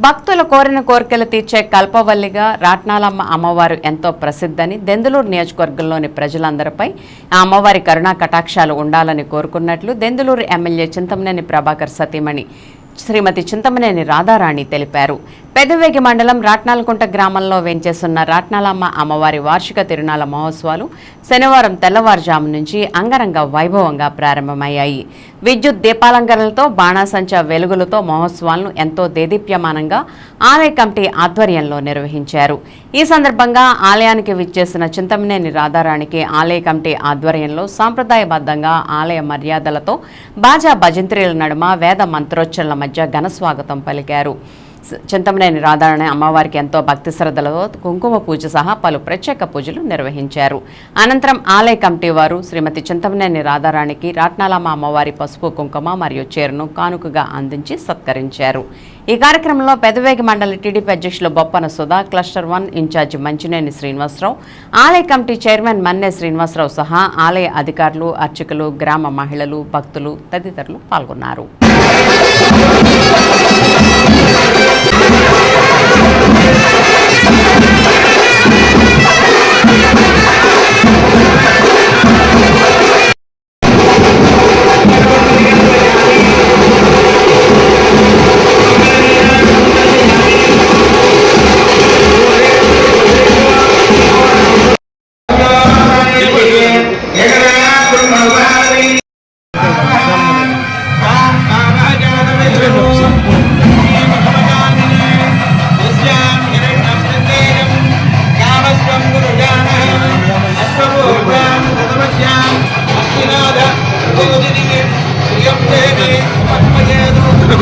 భక్తుల కోరిన కోరికలు తీర్చే కల్పవల్లిగా రాట్నాలమ్మ అమ్మవారు ఎంతో ప్రసిద్ధని దెందులూరు నియోజకవర్గంలోని ప్రజలందరిపై ఆ అమ్మవారి కరుణా కటాక్షాలు ఉండాలని కోరుకున్నట్లు దెందులూరు ఎమ్మెల్యే చింతమనేని ప్రభాకర్ సతీమణి శ్రీమతి చింతమనేని రాధారాణి తెలిపారు. పెదవేగి మండలం రాట్నాలకుంట గ్రామంలో వెంచేస్తున్న రాట్నాలమ్మ అమ్మవారి వార్షిక తిరునాళ మహోత్సవాలు శనివారం తెల్లవారుజాము నుంచి అంగరంగ వైభవంగా ప్రారంభమయ్యాయి. విద్యుత్ దీపాలంకరణలతో బాణాసంచా వెలుగులతో మహోత్సవాలను ఎంతో దేదీప్యమానంగా ఆలయ కమిటీ ఆధ్వర్యంలో నిర్వహించారు. ఈ సందర్భంగా ఆలయానికి విచ్చేసిన చింతమనేని రాధారాణికి ఆలయ కమిటీ ఆధ్వర్యంలో సాంప్రదాయబద్ధంగా ఆలయ మర్యాదలతో బాజా భజంత్రీల నడుమ వేద మంత్రోచ్చరణల మధ్య ఘన స్వాగతం పలికారు. చింతమనేని రాధారాణి అమ్మవారికి ఎంతో భక్తి శ్రద్ధలతో కుంకుమ పూజ సహా పలు ప్రత్యేక పూజలు నిర్వహించారు. అనంతరం ఆలయ కమిటీ వారు శ్రీమతి చింతమనేని రాధారాణికి రాట్నాలమ్మ అమ్మవారి పసుపు కుంకుమ మరియు చీరను కానుకగా అందించి సత్కరించారు. ఈ కార్యక్రమంలో పెదవేగి మండలి టీడీపీ అధ్యక్షులు Boppana Sudha cluster one in charge Mancheneni Srinivasarao ఆలయ కమిటీ చైర్మన్ మన్నే శ్రీనివాసరావు సహా ఆలయ అధికారులు అర్చకులు గ్రామ మహిళలు భక్తులు తదితరులు పాల్గొన్నారు.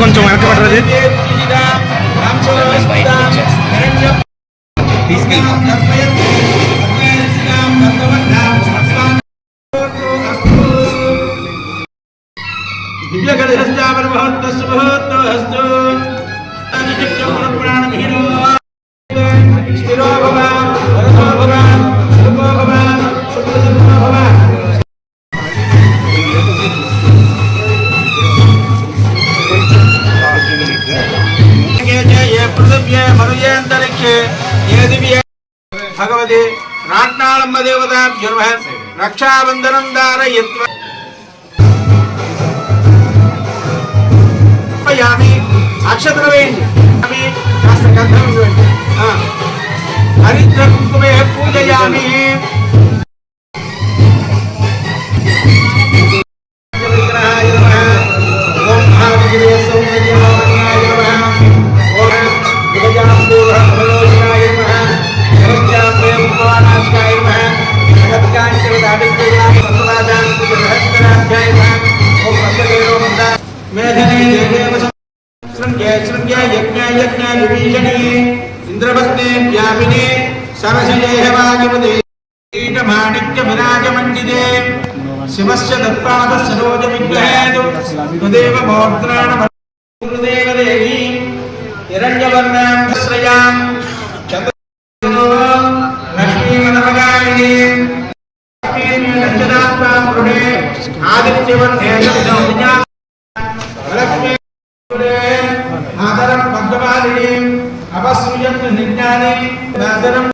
కొంచెం వెనక పడరాది స్థిరో దివ్యాంతరిక్షే ఏ దివ్య భగవతి? రాట్నాళమ్మ దేవతాభ్యుర్మ రక్షాబంధనం దారయత్వ అక్షతలు వేయండి. కాస్త గంధం ఇవ్వండి హరిద్ర పూజయామి. శృంగే శృంగే యజ్ఞ యజ్ఞ విభీషణి ఇంద్రపత్నే వ్యాపిని సరసిజేహవాజపదే కీటమాణిక్య విరాజమండితే శివస్య దత్పాద సరోజ విగ్రహేతు తదేవ మోద్రాణ గురుదేవ దేవి ആദരം ഭഗവാനെയും അപസൂയം നിജ്ഞാനെയും ആദരം